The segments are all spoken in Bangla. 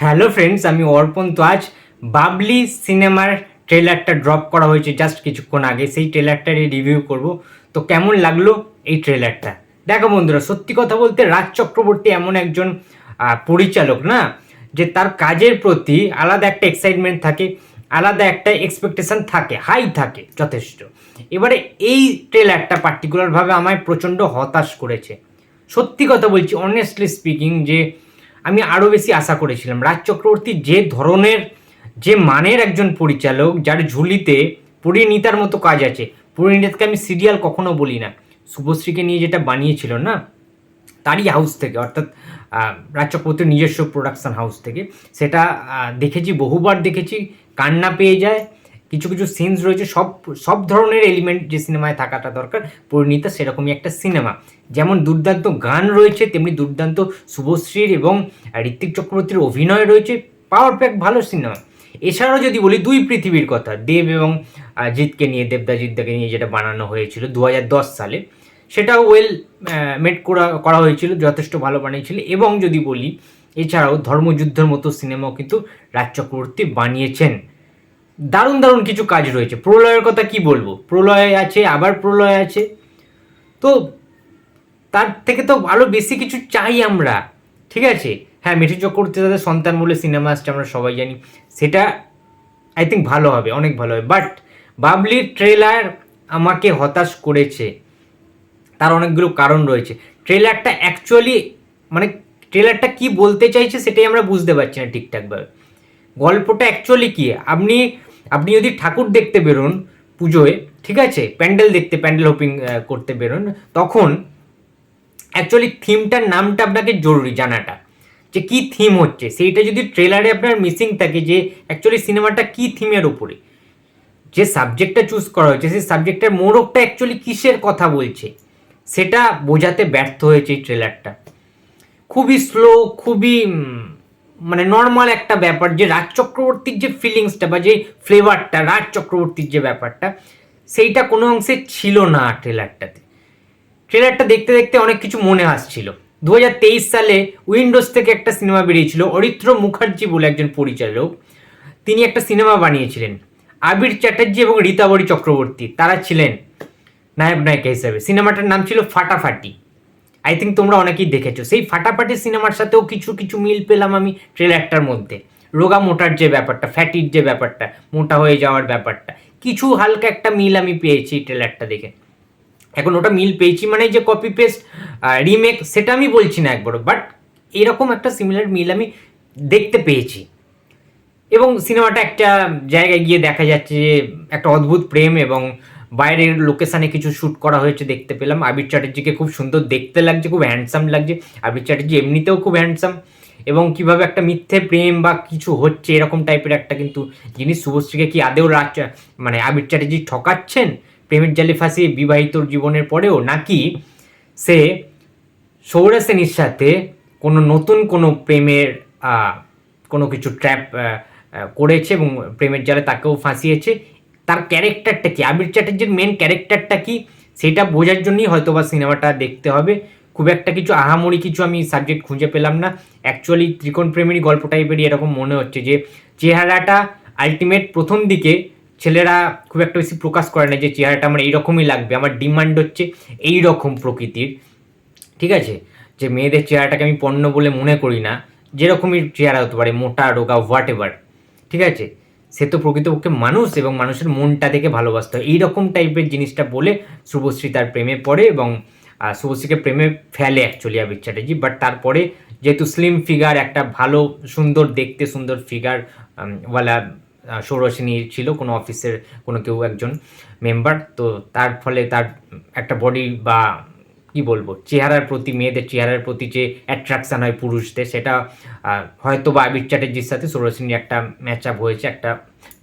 হ্যালো ফ্রেন্ডস, আমি অর্পণ। তো আজ বাবলি সিনেমার ট্রেলারটা ড্রপ করা হয়েছে জাস্ট কিছুক্ষণ আগে। সেই ট্রেলারটারই রিভিউ করব। তো কেমন লাগল এই ট্রেলারটা? দেখো বন্ধুরা, সত্যি কথা বলতে রাজ চক্রবর্তী এমন একজন পরিচালক না, যে তার কাজের প্রতি আলাদা একটা এক্সাইটমেন্ট থাকে, আলাদা একটা এক্সপেকটেশন থাকে হাই থাকে যথেষ্ট। এবারে এই ট্রেলারটা পার্টিকুলারভাবে আমায় প্রচণ্ড হতাশ করেছে। সত্যি কথা বলছি অনেস্টলি স্পিকিং যে আমি আরও বেশি আশা করেছিলাম। রাজ চক্রবর্তী যে ধরনের, যে মানের একজন পরিচালক, যার ঝুলিতে পরিণীতার মতো কাজ আছে পরিণীতাকে আমি সিরিয়াল কখনো বলি না। শুভশ্রীকে নিয়ে যেটা বানিয়েছিল না, তারই হাউস থেকে, অর্থাৎ রাজ চক্রবর্তীর নিজস্ব প্রোডাকশন হাউস থেকে, সেটা দেখেছি, বহুবার দেখেছি, কান্না পেয়ে যায় কিছু কিছু সিনস রয়েছে, সব সব ধরনের এলিমেন্ট যে সিনেমায় থাকাটা দরকার, পরিণীতা সেরকমই একটা সিনেমা যেমন দুর্দান্ত গান রয়েছে, তেমনি দুর্দান্ত শুভশ্রীর এবং ঋত্বিক চক্রবর্তীর অভিনয় রয়েছে পাওয়ার প্যাক ভালো সিনেমা এছাড়াও যদি বলি দুই পৃথিবীর কথা, দেব এবং জিৎকে নিয়ে দেবদা নিয়ে যেটা বানানো হয়েছিল দু হাজার দশ সালে, সেটাও ওয়েল মেড করা করা হয়েছিল, যথেষ্ট ভালো বানিয়েছিল এবং যদি বলি, এছাড়াও ধর্মযুদ্ধের মতো সিনেমাও কিন্তু রাজ চক্রবর্তী বানিয়েছেন। দারুণ দারুণ কিছু কাজ রয়েছে। প্রলয়ের কথা কি বলব? প্রলয় আছে, আবার প্রলয় আছে। তো তার থেকে তো আরও বেশি কিছু চাই আমরা, ঠিক আছে? হ্যাঁ মিঠু চক্রবর্তী তাদের সন্তান বলে সিনেমা আসছে, আমরা সবাই জানি। সেটা আই থিঙ্ক ভালো হবে, অনেক ভালো হবে। বাট বাবলির ট্রেলার আমাকে হতাশ করেছে। তার অনেকগুলো কারণ রয়েছে। ট্রেলারটা অ্যাকচুয়ালি মানে ট্রেলারটা কি বলতে চাইছে সেটাই আমরা বুঝতে পারছি না ঠিকঠাকভাবে। গল্পটা অ্যাকচুয়ালি কি? আপনি আপনি যদি ঠাকুর দেখতে বেরোন পুজোয়, ঠিক আছে? প্যান্ডেল দেখতে, প্যান্ডেল হোপিং করতে বেরোন, তখন অ্যাকচুয়ালি থিমটার নামটা আপনাকে জরুরি জানাটা। যে কি থিম হচ্ছে? সেইটা যদি ট্রেলারে আপনার মিসিং থাকে যে অ্যাকচুয়ালি সিনেমাটা কি থিমের উপরে? যে সাবজেক্টটা চুজ করা হয়েছে, সেই সাবজেক্টের মোড়কটা অ্যাকচুয়ালি কিসের কথা বলছে? সেটা বোঝাতে ব্যর্থ হয়েছে এই ট্রেলারটা খুবই স্লো খুবই মানে নর্মাল একটা ব্যাপার যে রাজ চক্রবর্তীর যে ফিলিংসটা বা যে ফ্লেভারটা রাজ চক্রবর্তীর যে ব্যাপারটা, সেইটা কোনো অংশে ছিল না ট্রেলারটাতে ট্রেলারটা দেখতে দেখতে অনেক কিছু মনে আসছিল। দু হাজার তেইশ সালে উইন্ডোজ থেকে একটা সিনেমা বেরিয়েছিল, অরিত্র মুখার্জি বলে একজন পরিচালক। তিনি একটা সিনেমা বানিয়েছিলেন, আবির চ্যাটার্জি এবং রীতাবরী চক্রবর্তী। তারা ছিলেন নায়ক নায়িকা হিসাবে। সিনেমাটার নাম ছিল ফাটাফাটি। আই থিঙ্ক তোমরা অনেকেই দেখেছ। সেই ফাটাফাটি সিনেমার সাথেও কিছু কিছু মিল পেলাম আমি ট্রেলারটার মধ্যে। রোগা মোটার যে ব্যাপারটা, ফ্যাটির যে ব্যাপারটা, মোটা হয়ে যাওয়ার ব্যাপারটা, কিছু হালকা একটা মিল আমি পেয়েছি ট্রেলারটা দেখে। এখন ওটা মিল পেয়েছি মানে যে কপি পেস্ট রিমেক সেটা আমি বলছি না একবারও বাট এরকম একটা সিমিলার মিল আমি দেখতে পেয়েছি। এবং সিনেমাটা একটা জায়গায় গিয়ে দেখা যাচ্ছে যে একটা অদ্ভুত প্রেম এবং বাইরের লোকেশানে কিছু শ্যুট করা হয়েছে, দেখতে পেলাম। আবির চ্যাটার্জিকে খুব সুন্দর দেখতে লাগছে, খুব হ্যান্ডসাম লাগছে। আবির চ্যাটার্জি এমনিতেও খুব হ্যান্ডসাম এবং কীভাবে একটা মিথ্যে প্রেম বা কিছু হচ্ছে, এরকম টাইপের একটা কিন্তু জিনিস। শুভশ্রীকে কি আদেও মানে আবির চ্যাটার্জি ঠকাচ্ছেন? প্রেমের জালে ফাঁসিয়ে বিবাহিত জীবনের পরেও? নাকি সে সৌরা সেনের সাথে কোনো নতুন কোনো প্রেমের কোনো কিছু ট্র্যাপ করেছে এবং প্রেমের জালে তাকেও ফাঁসিয়েছে? তার ক্যারেক্টারটা কি? আবির চ্যাটার্জির মেন ক্যারেক্টারটা কি? সেটা বোঝার জন্যই হয়তো বা সিনেমাটা দেখতে হবে। খুব একটা কিছু আহামরি কিছু আমি সাবজেক্ট খুঁজে পেলাম না। অ্যাকচুয়ালি ত্রিকোণ প্রেমেরই গল্প টাইপেরই এরকম মনে হচ্ছে যে, চেহারাটা আলটিমেট প্রথম দিকে ছেলেরা খুব একটা বেশি প্রকাশ করে না যে, চেহারাটা আমার এইরকমই লাগবে, আমার ডিমান্ড হচ্ছে এই রকম প্রকৃতির। ঠিক আছে? যে, মেয়েদের চেহারাটাকে আমি পণ্য বলে মনে করি না। যেরকমই চেহারা হতে পারে, মোটা, রোগা হোয়াট এভার ঠিক আছে? সে তো প্রকৃতপক্ষে মানুষ এবং মানুষের মনটা দেখে ভালোবাসতে হয়। এইরকম টাইপের জিনিসটা বলে শুভশ্রী তার প্রেমে পড়ে এবং শুভশ্রীকে প্রেমে ফেলে অ্যাকচুয়ালি আবির চ্যাটার্জি। বাট তারপরে যেহেতু স্লিম ফিগার একটা ভালো, সুন্দর, দেখতে সুন্দর ফিগার ওয়ালা সৌরসেনী ছিল, কোনো অফিসের কোনো কেউ একজন মেম্বার তো তার ফলে তার একটা বডি বা কি বলব, চেহারার প্রতি, মেয়েদের চেহারার প্রতি যে অ্যাট্রাকশন হয় পুরুষদের, সেটা হয়তো বা আবির চ্যাটার্জির সাথে সৌরসেনী একটা ম্যাচ আপ হয়েছে, একটা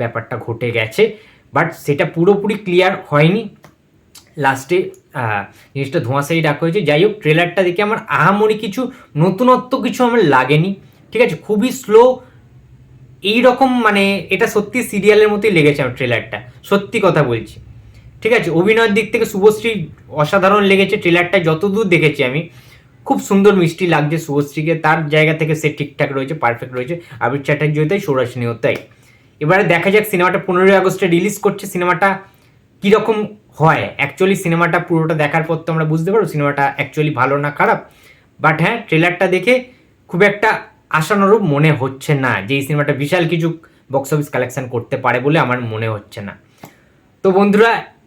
ব্যাপারটা ঘটে গেছে বাট সেটা পুরোপুরি ক্লিয়ার হয়নি। লাস্টে জিনিসটা ধোঁয়াশাই রাখা হয়েছে। যাই হোক ট্রেলারটা দেখে আমার আহামরি কিছু নতুনত্ব কিছু আমার লাগেনি। ঠিক আছে, খুবই স্লো এই রকম মানে এটা সত্যি সিরিয়ালের মতোই লেগেছে আমার ট্রেলারটা সত্যি কথা বলছি। ঠিক আছে? অভিনয়ের দিক থেকে শুভশ্রী অসাধারণ লেগেছে ট্রেলারটা যতদূর দেখেছি আমি। খুব সুন্দর মিষ্টি লাগছে শুভশ্রীকে, তার জায়গা থেকে সে ঠিকঠাক রয়েছে পারফেক্ট রয়েছে। আবির চ্যাটার্জিও তাই সৌরাসিনীও তাই। এবারে দেখা যাক সিনেমাটা পনেরোই আগস্টে রিলিজ করছে, সিনেমাটা কীরকম হয়? অ্যাকচুয়ালি সিনেমাটা পুরোটা দেখার পর তো আমরা বুঝতে পারব, সিনেমাটা অ্যাকচুয়ালি ভালো না খারাপ। বাট হ্যাঁ ট্রেলারটা দেখে খুব একটা আশানুরূপ মনে হচ্ছে না যে এই সিনেমাটা বিশাল কিছু বক্স অফিস কালেকশন করতে পারে বলে আমার মনে হচ্ছে না। তো বন্ধুরা